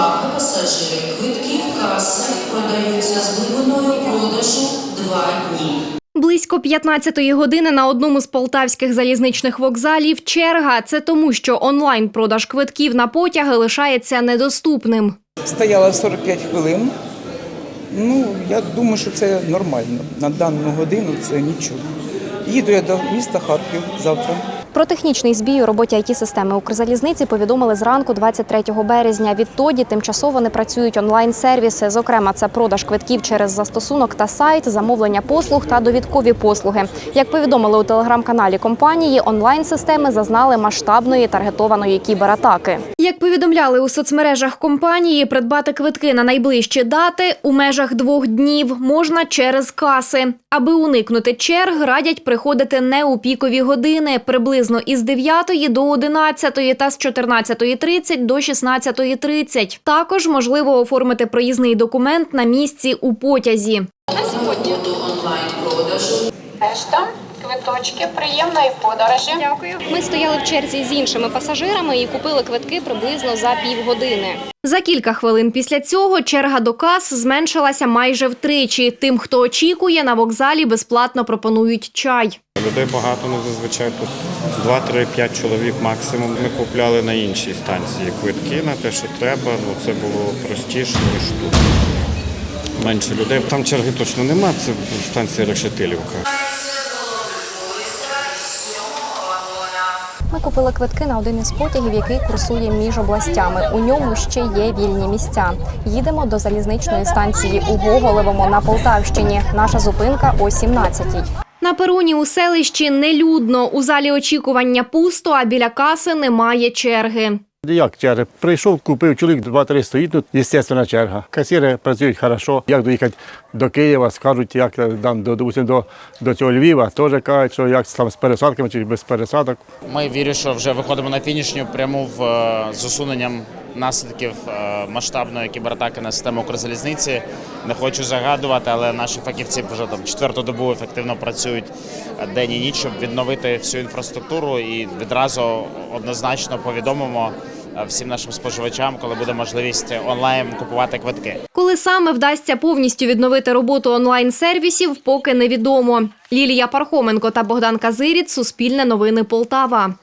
Увага пасажирів. Квитки в каси продаються з глибиною продажу 2 дні. Близько 15-ї години на одному з полтавських залізничних вокзалів черга. Це тому, що онлайн-продаж квитків на потяги лишається недоступним. Стояла 45 хвилин. Ну, я думаю, що це нормально. На дану годину це нічого. Їду я до міста Харків завтра. Про технічний збій у роботі it системи Укрзалізниці повідомили зранку 23 березня. Відтоді тимчасово не працюють онлайн-сервіси. Зокрема, це продаж квитків через застосунок та сайт, замовлення послуг та довідкові послуги. Як повідомили у телеграм-каналі компанії, онлайн-системи зазнали масштабної таргетованої кібератаки. Як повідомляли у соцмережах компанії, придбати квитки на найближчі дати у межах двох днів можна через каси. Аби уникнути черг, радять приходити не у пікові години, приблизно із 9 до 11 та з 14.30 до 16.30. Також можливо оформити проїзний документ на місці у потязі. На сьогодні онлайн-продажу Решта квиточки приємної подорожі. Дякую. Ми стояли в черзі з іншими пасажирами і купили квитки приблизно за півгодини. За кілька хвилин після цього черга до кас зменшилася майже втричі. Тим, хто очікує, на вокзалі безплатно пропонують чай. Людей багато, ну зазвичай тут 2-3-5 чоловік максимум. Ми купляли на іншій станції квитки на те, що треба. Ну це було простіше, ніж тут. Менше людей. Там черги точно нема, це станція Решетилівка. Ми купили квитки на один із потягів, який курсує між областями. У ньому ще є вільні місця. Їдемо до залізничної станції у Гоголевому на Полтавщині. Наша зупинка о 17-й. На перуні у селищі нелюдно. У залі очікування пусто, а біля каси немає черги. Як черга? Прийшов, купив чоловік, два-три стоїть тут, естественно, черга. Касіри працюють хорошо. Як доїхати до Києва, скажуть, як там, до, до, до цього Львова, теж кажуть, що як там з пересадками чи без пересадок. Ми вірю, що вже виходимо на фінішню пряму в е, з усуненням наслідків е, масштабної кібератаки на систему Укрзалізниці. Не хочу загадувати, але наші фахівці вже там четверту добу ефективно працюють день і ніч, щоб відновити всю інфраструктуру і відразу однозначно повідомимо е, всім нашим споживачам, коли буде можливість онлайн купувати квитки. Коли саме вдасться повністю відновити роботу онлайн-сервісів, поки невідомо. Лілія Пархоменко та Богдан Казиріт. Суспільне новини Полтава.